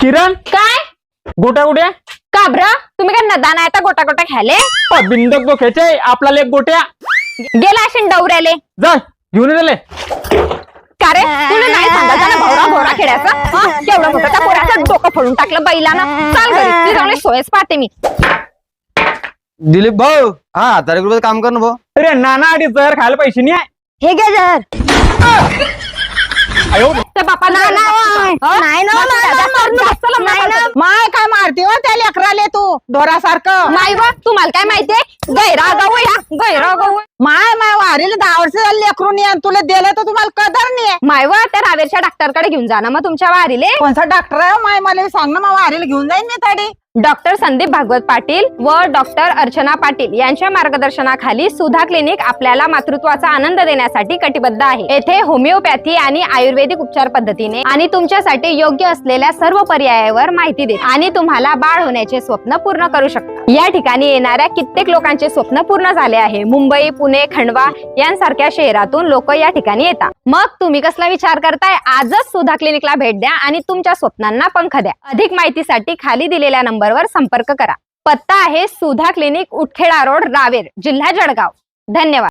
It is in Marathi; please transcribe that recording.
किरण? काय? गोट्या गोट्या का बरं तुम्ही काय नदान आहे गोटा गोटा खायले बिंदक डोक्याचे आपल्याला एक गोट्या. गेला असेल डवऱ्याले. जा घेऊन दिले का रे? तुला नाही सांगायचं ना भवरा भवरा खेळायचं हं? केवढं मोठं त्या पोराचं डोकं फोडून टाकलं बैलानं? चाल घरी ती चांगली सोयच पाहते मी. दिलीप भाऊ हा तारीख रुपये काम कर ना भाऊ. अरे नाना अडीच हजार खायला पैसे नाही. आहे हे घे जर. त्या बापा नाही ना, नाही ना, नाही ना, नाही ना. माय काय मारते हो त्या लेकराले तू? ढोरासारखं नाही बा तुम्हाला काय माहितीये गैरा गहू या गैरा गहू माय माय वारीला दहा वर्ष झाली लेकरून ये आणि तुला दिलं तर तुम्हाला कदर नाही. मायवा त्या रावेरच्या डॉक्टरकडे घेऊन जा ना मग तुमच्या वारीले. कोणता डॉक्टर आहे हो माय? मला सांग ना मग वारीला घेऊन जाईन मी तडी. डॉक्टर संदीप भागवत पाटील व डॉक्टर अर्चना पाटील यांच्या मार्गदर्शनाखाली सुधा क्लिनिक आपल्याला मातृत्वाचा आनंद देण्यासाठी कटिबद्ध आहे. येथे होमिओपॅथी आणि आयुर्वेदिक उपचार पद्धतीने आणि तुमच्यासाठी योग्य असलेल्या सर्व पर्यायावर माहिती देते आणि तुम्हाला बाळ होण्याचे स्वप्न पूर्ण करू शकता. या ठिकाणी येणाऱ्या कित्येक लोकांचे स्वप्न पूर्ण झाले आहे. मुंबई पुणे खंडवा यांसारख्या शहरातून लोक या ठिकाणी येतात. मग तुम्ही कसला विचार करताय? आजच सुधा क्लिनिकला भेट द्या आणि तुमच्या स्वप्नांना पंख द्या. अधिक माहितीसाठी खाली दिलेल्या नंबरवर संपर्क करा. पत्ता आहे सुधा क्लिनिक उटखेडा रोड रावेर जिल्हा जळगाव. धन्यवाद.